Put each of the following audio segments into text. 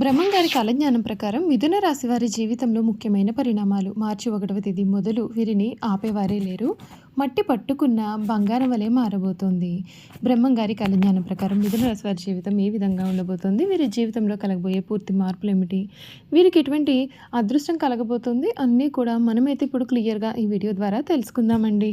బ్రహ్మం గారి కాలజ్ఞానం ప్రకారం మిథున రాశి వారి జీవితంలో ముఖ్యమైన పరిణామాలు. మార్చి ఒకటవ తేదీ మొదలు వీరిని ఆపేవారే లేరు. మట్టి పట్టుకున్న బంగారం వలె మారబోతోంది. బ్రహ్మం గారి కాలజ్ఞానం ప్రకారం మిథున రాశి వారి జీవితం ఏ విధంగా ఉండబోతోంది? వీరి జీవితంలో కలగబోయే పూర్తి మార్పులు ఏమిటి వీరికి ఎటువంటి అదృష్టం కలగబోతుంది? అన్నీ కూడా మనమైతే ఇప్పుడు క్లియర్గా ఈ వీడియో ద్వారా తెలుసుకుందామండి.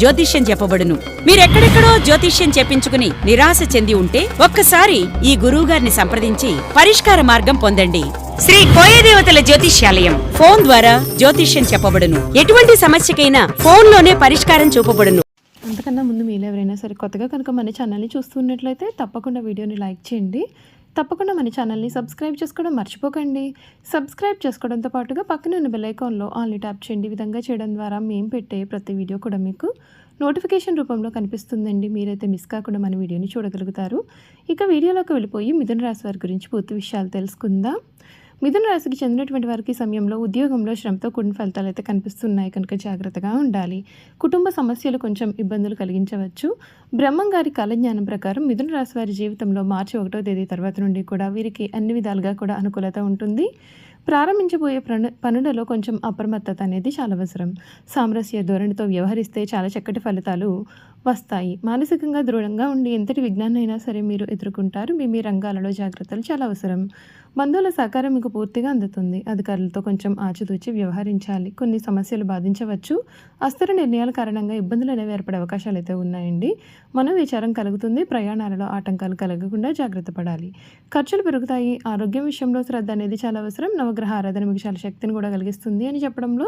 జ్యోతిష్యం చెప్పబడును. మీరెక్కడెక్కడో జ్యోతిష్యం చెప్పించుకుని నిరాశ చెంది ఉంటే ఒక్కసారి ఈ గురువుగారిని సంప్రదించి పరిష్కార మార్గం పొందండి. శ్రీ కోయదేవతల జ్యోతిష్యాలయం ఫోన్ ద్వారా జ్యోతిష్యం చెప్పబడును. ఎటువంటి సమస్యకైనా ఫోన్లోనే పరిష్కారం చూపబడును. అంతకన్నా ముందు మీరు ఎవరైనా సరే కొత్తగా కనుక మన ఛానల్ని చూస్తున్నట్లయితే తప్పకుండా వీడియోని లైక్ చేయండి. తప్పకుండా మన ఛానల్ని సబ్స్క్రైబ్ చేసుకోవడం మర్చిపోకండి. సబ్స్క్రైబ్ చేసుకోవడంతో పాటుగా పక్కన ఉన్న బెల్ ఐకాన్లో ఆన్లీ ట్యాప్ చేయండి. విధంగా చేయడం ద్వారా మేము పెట్టే ప్రతి వీడియో కూడా మీకు నోటిఫికేషన్ రూపంలో కనిపిస్తుందండి. మీరైతే మిస్ కాకుండా మన వీడియోని చూడగలుగుతారు. ఇక వీడియోలోకి వెళ్ళిపోయి మిథున రాశి వారి గురించి పూర్తి విషయాలు తెలుసుకుందాం. మిథున రాశికి చెందినటువంటి వారికి సమయంలో ఉద్యోగంలో శ్రమతో కూడిన ఫలితాలు అయితే కనిపిస్తున్నాయి. కనుక జాగ్రత్తగా ఉండాలి. కుటుంబ సమస్యలు కొంచెం ఇబ్బందులు కలిగించవచ్చు. బ్రహ్మం గారి కాలజ్ఞానం ప్రకారం మిథున రాశి వారి జీవితంలో మార్చి ఒకటో తేదీ తర్వాత నుండి కూడా వీరికి అన్ని విధాలుగా కూడా అనుకూలత ఉంటుంది. ప్రారంభించబోయే పను పనులలో కొంచెం అప్రమత్తత అనేది చాలా అవసరం. సామరస్య ధోరణితో వ్యవహరిస్తే చాలా చక్కటి ఫలితాలు వస్తాయి. మానసికంగా దృఢంగా ఉండి ఎంతటి విజ్ఞానైనా సరే మీరు ఎదుర్కొంటారు. మీ మీ రంగాలలో జాగ్రత్తలు చాలా అవసరం. బంధువుల సహకారం మీకు పూర్తిగా అందుతుంది. అధికారులతో కొంచెం ఆచితూచి వ్యవహరించాలి. కొన్ని సమస్యలు బాధించవచ్చు. అస్థిర నిర్ణయాల కారణంగా ఇబ్బందులు అనేవి ఏర్పడే అవకాశాలు అయితే ఉన్నాయండి. మనోవిచారం కలుగుతుంది. ప్రయాణాలలో ఆటంకాలు కలగకుండా జాగ్రత్త పడాలి. ఖర్చులు పెరుగుతాయి. ఆరోగ్యం విషయంలో శ్రద్ధ అనేది చాలా అవసరం. నవ నవగ్రహ ఆరాధన మీకు చాలా శక్తిని కూడా కలిగిస్తుంది అని చెప్పడంలో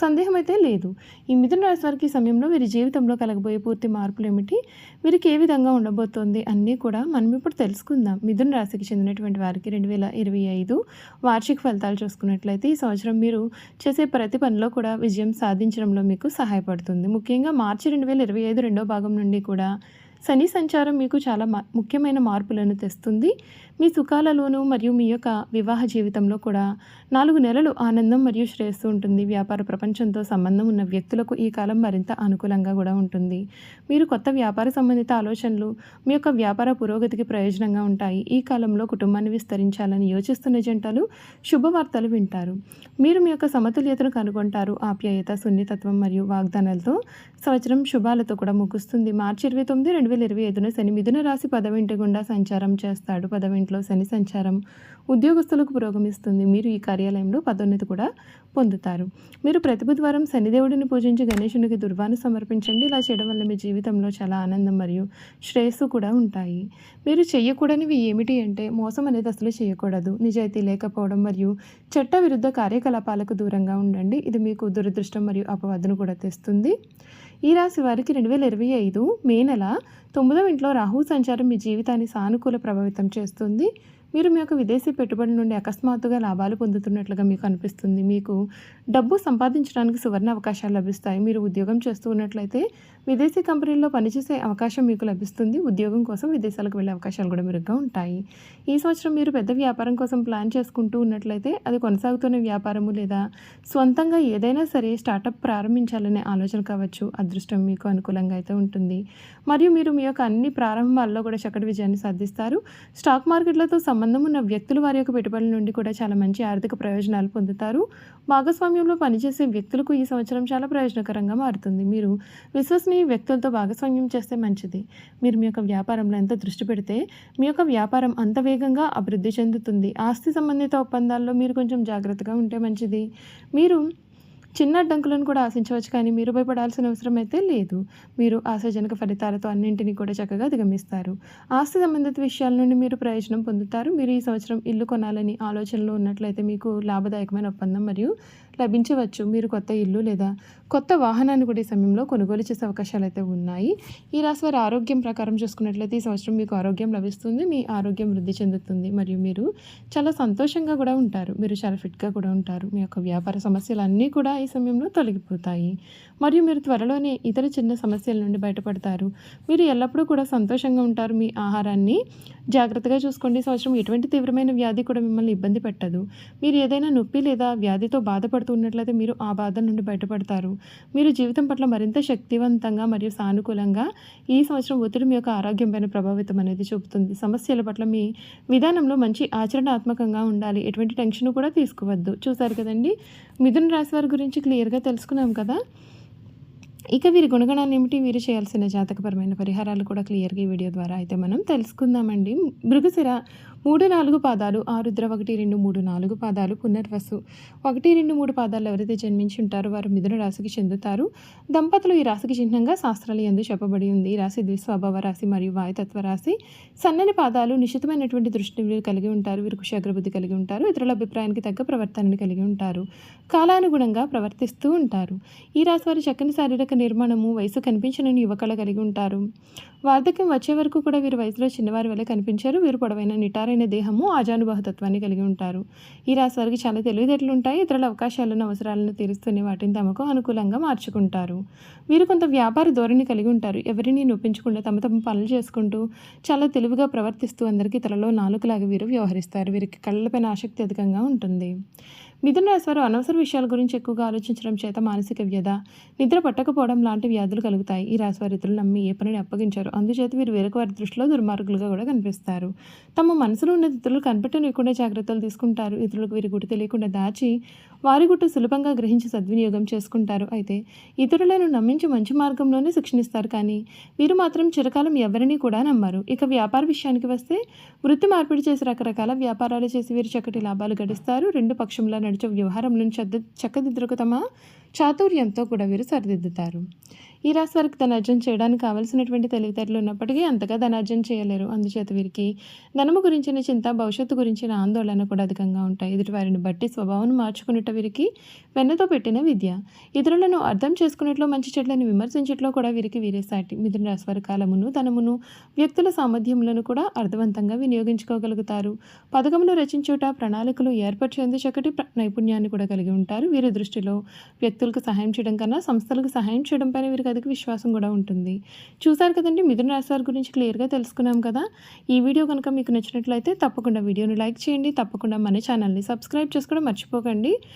సందేహం అయితే లేదు. ఈ మిథున రాశి వారికి ఈ సమయంలో వీరి జీవితంలో కలగబోయే పూర్తి మార్పులు ఏమిటి? వీరికి ఏ విధంగా ఉండబోతోంది అన్నీ కూడా మనం ఇప్పుడు తెలుసుకుందాం. మిథున రాశికి చెందినటువంటి వారికి రెండు వేల ఇరవై ఐదు వార్షిక ఫలితాలు చూసుకున్నట్లయితే ఈ సంవత్సరం మీరు చేసే ప్రతి పనిలో కూడా విజయం సాధించడంలో మీకు సహాయపడుతుంది. ముఖ్యంగా మార్చి రెండు వేల ఇరవై ఐదు రెండో భాగం నుండి కూడా శని సంచారం మీకు చాలా మా ముఖ్యమైన మార్పులను తెస్తుంది. మీ సుఖాలలోనూ మరియు మీ యొక్క వివాహ జీవితంలో కూడా నాలుగు నెలలు ఆనందం మరియు శ్రేయస్సు ఉంటుంది. వ్యాపార ప్రపంచంతో సంబంధం ఉన్న వ్యక్తులకు ఈ కాలం మరింత అనుకూలంగా కూడా ఉంటుంది. మీరు కొత్త వ్యాపార సంబంధిత ఆలోచనలు మీ యొక్క వ్యాపార పురోగతికి ప్రయోజనంగా ఉంటాయి. ఈ కాలంలో కుటుంబాన్ని విస్తరించాలని యోచిస్తున్న జంటలు శుభవార్తలు వింటారు. మీరు మీ యొక్క సమతుల్యతను కనుగొంటారు. ఆప్యాయత సున్నితత్వం మరియు వాగ్దానాలతో సంవత్సరం శుభాలతో కూడా ముగుస్తుంది. మార్చి ఇరవై తొమ్మిది రెండు వేల ఇరవై ఐదున శని మిథున రాశి పదవింటి గుండా సంచారం చేస్తాడు. పదవింట్లో శని సంచారం ఉద్యోగస్తులకు పురోగమిస్తుంది. మీరు ఈ కార్యాలయంలో పదోన్నతి కూడా పొందుతారు. మీరు ప్రతి బుధవారం శనిదేవుడిని పూజించి గణేశునికి దుర్వాను సమర్పించండి. ఇలా చేయడం వల్ల మీ జీవితంలో చాలా ఆనందం మరియు శ్రేయస్సు కూడా ఉంటాయి. మీరు చేయకూడనివి ఏమిటి అంటే మోసం అనేది అసలు చేయకూడదు. నిజాయితీ లేకపోవడం మరియు చట్ట విరుద్ధ కార్యకలాపాలకు దూరంగా ఉండండి. ఇది మీకు దురదృష్టం మరియు అపవాదును కూడా తెస్తుంది. ఈ రాశి వారికి రెండు వేల ఇరవై ఐదు మే నెల తొమ్మిదవ ఇంట్లో రాహు సంచారం మీ జీవితాన్ని సానుకూల ప్రభావితం చేస్తుంది. మీరు మీ యొక్క విదేశీ పెట్టుబడి నుండి అకస్మాత్తుగా లాభాలు పొందుతున్నట్లుగా మీకు అనిపిస్తుంది. మీకు డబ్బు సంపాదించడానికి సువర్ణ అవకాశాలు లభిస్తాయి. మీరు ఉద్యోగం చేస్తూ ఉన్నట్లయితే విదేశీ కంపెనీల్లో పనిచేసే అవకాశం మీకు లభిస్తుంది. ఉద్యోగం కోసం విదేశాలకు వెళ్ళే అవకాశాలు కూడా మెరుగ్గా ఉంటాయి. ఈ సంవత్సరం మీరు పెద్ద వ్యాపారం కోసం ప్లాన్ చేసుకుంటూ ఉన్నట్లయితే అది కొనసాగుతున్న వ్యాపారము లేదా స్వంతంగా ఏదైనా సరే స్టార్టప్ ప్రారంభించాలనే ఆలోచన కావచ్చు. అదృష్టం మీకు అనుకూలంగా అయితే ఉంటుంది. మరియు మీరు మీ యొక్క అన్ని ప్రారంభాల్లో కూడా చక్కటి విజయాన్ని సాధిస్తారు. స్టాక్ మార్కెట్లతో సంబంధం ఉన్న వ్యక్తులు వారి యొక్క పెట్టుబడుల నుండి కూడా చాలా మంచి ఆర్థిక ప్రయోజనాలు పొందుతారు. భాగస్వామ్యంలో పనిచేసే వ్యక్తులకు ఈ సంవత్సరం చాలా ప్రయోజనకరంగా మారుతుంది. మీరు విశ్వసనీయ వ్యక్తులతో భాగస్వామ్యం చేస్తే మంచిది. మీరు మీ యొక్క వ్యాపారంలో ఎంత దృష్టి పెడితే మీ యొక్క వ్యాపారం అంత వేగంగా అభివృద్ధి చెందుతుంది. ఆస్తి సంబంధిత ఒప్పందాల్లో మీరు కొంచెం జాగ్రత్తగా ఉంటే మంచిది. మీరు చిన్న అడ్డంకులను కూడా ఆశించవచ్చు కానీ మీరు భయపడాల్సిన అవసరం అయితే లేదు. మీరు ఆశాజనక ఫలితాలతో అన్నింటినీ కూడా చక్కగా అధిగమిస్తారు. ఆస్తి సంబంధిత విషయాల నుండి మీరు ప్రయోజనం పొందుతారు. మీరు ఈ సంవత్సరం ఇల్లు కొనాలని ఆలోచనలో ఉన్నట్లయితే మీకు లాభదాయకమైన ఒప్పందం మరియు లభించవచ్చు. మీరు కొత్త ఇల్లు లేదా కొత్త వాహనాన్ని కూడా ఈ సమయంలో కొనుగోలు చేసే అవకాశాలు అయితే ఉన్నాయి. ఈ రాశి వారి ఆరోగ్యం ప్రకారం చూసుకున్నట్లయితే ఈ సంవత్సరం మీకు ఆరోగ్యం లభిస్తుంది. మీ ఆరోగ్యం వృద్ధి చెందుతుంది. మరియు మీరు చాలా సంతోషంగా కూడా ఉంటారు. మీరు చాలా ఫిట్గా కూడా ఉంటారు. మీ యొక్క వ్యాపార సమస్యలు అన్నీ కూడా ఈ సమయంలో తొలగిపోతాయి. మరియు మీరు త్వరలోనే ఇతర చిన్న సమస్యల నుండి బయటపడతారు. మీరు ఎల్లప్పుడూ కూడా సంతోషంగా ఉంటారు. మీ ఆహారాన్ని జాగ్రత్తగా చూసుకోండి. ఈ సంవత్సరం ఎటువంటి తీవ్రమైన వ్యాధి కూడా మిమ్మల్ని ఇబ్బంది పెట్టదు. మీరు ఏదైనా నొప్పి లేదా వ్యాధితో బాధపడుతున్నట్లయితే మీరు ఆ బాధ నుండి బయటపడతారు. మీరు జీవితం పట్ల మరింత శక్తివంతంగా మరియు సానుకూలంగా ఈ సంవత్సరం ఒత్తిడి మీ యొక్క ఆరోగ్యం పైన ప్రభావితం అనేది చూపుతుంది. సమస్యల పట్ల మీ విధానంలో మంచి ఆచరణాత్మకంగా ఉండాలి. ఎటువంటి టెన్షన్ కూడా తీసుకోవద్దు. చూసారు కదండి? మిథున రాశి వారి గురించి క్లియర్గా తెలుసుకున్నాం కదా? ఇక వీరి గుణగణాలు ఏమిటి? వీరు చేయాల్సిన జాతకపరమైన పరిహారాలు కూడా క్లియర్గా ఈ వీడియో ద్వారా అయితే మనం తెలుసుకుందామండి. మృగశిర మూడు నాలుగు పాదాలు ఆరుద్ర ఒకటి రెండు మూడు నాలుగు పాదాలు పునర్వసు. ఒకటి రెండు మూడు పాదాలు ఎవరైతే జన్మించి ఉంటారో వారు మిథున రాశికి చెందుతారు. దంపతులు ఈ రాశికి చిహ్నంగా శాస్త్రాలు ఎందు చెప్పబడి ఉంది. ఈ రాశి ద్విస్వభావ రాశి మరియు వాయుతత్వ రాశి. సన్నని పాదాలు నిశితమైనటువంటి దృష్టిని వీరు కలిగి ఉంటారు. వీరు కుశాగ్రబుద్ధి కలిగి ఉంటారు. ఇతరుల అభిప్రాయానికి తగ్గ ప్రవర్తనని కలిగి ఉంటారు. కాలానుగుణంగా ప్రవర్తిస్తూ ఉంటారు. ఈ రాశి వారి చక్కని శారీరక నిర్మాణము వయసు కనిపించని యువకళ కలిగి ఉంటారు. వార్ధక్యం వచ్చే వరకు కూడా వీరు వయసులో చిన్నవారి వల్ల కనిపించారు. వీరు పొడవైన నిటారైన దేహము ఆజానుబాహతత్వాన్ని కలిగి ఉంటారు. ఈ రాశి వారికి చాలా తెలివితేటలు ఉంటాయి. ఇతరుల అవకాశాలను అవసరాలను తీరుస్తూనే వాటిని తమకు అనుకూలంగా మార్చుకుంటారు. వీరు కొంత వ్యాపార ధోరణి కలిగి ఉంటారు. ఎవరిని నొప్పించకుండా తమ తమ పనులు చేసుకుంటూ చాలా తెలివిగా ప్రవర్తిస్తూ అందరికీ తలలో నాలుగులాగా వీరు వ్యవహరిస్తారు. వీరికి కళ్ళపైన ఆసక్తి అధికంగా ఉంటుంది. మిథున రాశి వారు అనవసర విషయాల గురించి ఎక్కువగా ఆలోచించడం చేత మానసిక వ్యధ నిద్ర పట్టకపోవడం లాంటి వ్యాధులు కలుగుతాయి. ఈ రాశి వారి ఇతరులు నమ్మి ఏ పనిని అప్పగించారు అందుచేత వీరు వేరొక వారి దృష్టిలో దుర్మార్గులుగా కూడా కనిపిస్తారు. తమ మనసులో ఉన్న ఇతరులు కనిపెట్టనివ్వకుండా జాగ్రత్తలు తీసుకుంటారు. ఇతరులకు వీరి గుడి తెలియకుండా దాచి వారి గుట్టు సులభంగా గ్రహించి సద్వినియోగం చేసుకుంటారు. అయితే ఇతరులను నమ్మించి మంచి మార్గంలోనే శిక్షణిస్తారు కానీ వీరు మాత్రం చిరకాలం ఎవరిని కూడా నమ్మరు. ఇక వ్యాపార విషయానికి వస్తే వృత్తి మార్పిడి చేసి రకరకాల వ్యాపారాలు చేసి వీరు చక్కటి లాభాలు గడిస్తారు. రెండు పక్షంలో నడిచే వ్యవహారంలో చద్ద చక్కదిద్దుకు తమ చాతుర్యంతో కూడా వీరు సరిదిద్దుతారు. ఈ రాశి వారికి ధనార్జన చేయడానికి కావలసినటువంటి తెలివితేటలు ఉన్నప్పటికీ అంతగా ధనార్జన చేయలేరు. అందుచేత వీరికి ధనము గురించిన చింత భవిష్యత్తు గురించిన ఆందోళన కూడా అధికంగా ఉంటాయి. ఎదుటి వారిని బట్టి స్వభావం మార్చుకునేట వీరికి వెన్నతో పెట్టిన విద్య. ఇతరులను అర్థం చేసుకునేట్లో మంచి చెట్లను విమర్శించట్లో కూడా వీరికి వీరే సాటి. మిథున రాశి వారి కాలమును ధనమును వ్యక్తుల సామర్థ్యములను కూడా అర్థవంతంగా వినియోగించుకోగలుగుతారు. పథకములు రచించుట ప్రణాళికలు ఏర్పరిచేందు చక్కటి నైపుణ్యాన్ని కూడా కలిగి ఉంటారు. వీరి దృష్టిలో వ్యక్తులకు సహాయం చేయడం కన్నా సంస్థలకు సహాయం చేయడం పైన వీరికి అధిక విశ్వాసం కూడా ఉంటుంది. చూసారు కదండి మిథున రాశి వారి గురించి క్లియర్గా తెలుసుకున్నాం కదా? ఈ వీడియో కనుక మీకు నచ్చినట్లయితే తప్పకుండా వీడియోని లైక్ చేయండి. తప్పకుండా మన ఛానల్ని సబ్స్క్రైబ్ చేసుకోవడం మర్చిపోకండి.